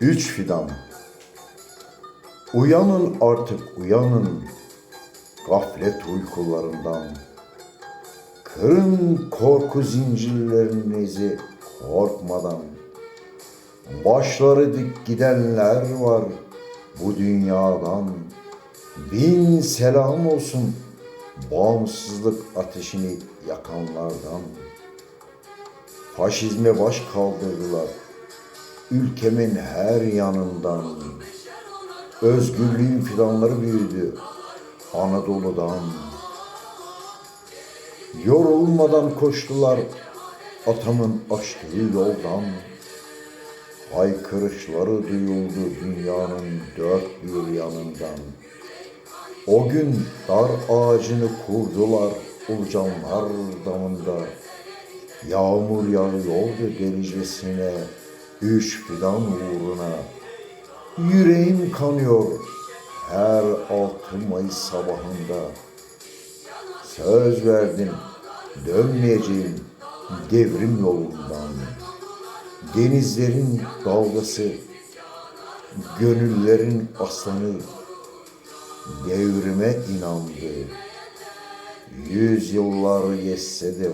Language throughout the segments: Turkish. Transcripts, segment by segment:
Üç fidan. Uyanın artık uyanın gaflet uykularından. Kırın korku zincirlerinizi korkmadan. Başları dik gidenler var bu dünyadan. Bin selam olsun bağımsızlık ateşini yakanlardan. Faşizme baş kaldırdılar ülkemin her yanından. Özgürlüğün fidanları büyüdü Anadolu'dan. Yorulmadan koştular atamın açtığı yoldan. Haykırışları duyuldu dünyanın dört bir yanından. O gün dar ağacını kurdular Ulucanlar damında. Yağmur yağıyordu delicesine, üç fidan uğruna. Yüreğim kanıyor her altı Mayıs sabahında. Söz verdim dönmeyeceğim devrim yolundan. Denizlerin dalgası, gönüllerin aslanı devrime inandı. Yüz yıllar geçse de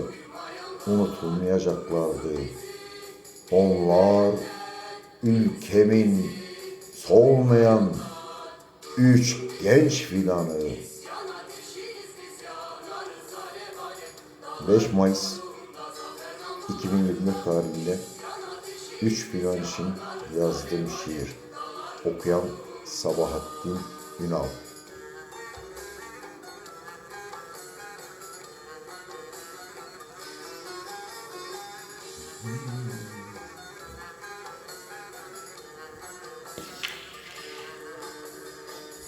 unutulmayacaklardı. Onlar ülkemin solmayan üç genç fidanı. 5 Mayıs 2024 tarihinde 3 fidan için yazdığım şiir. Okuyan Sabahattin Ünal. Müzik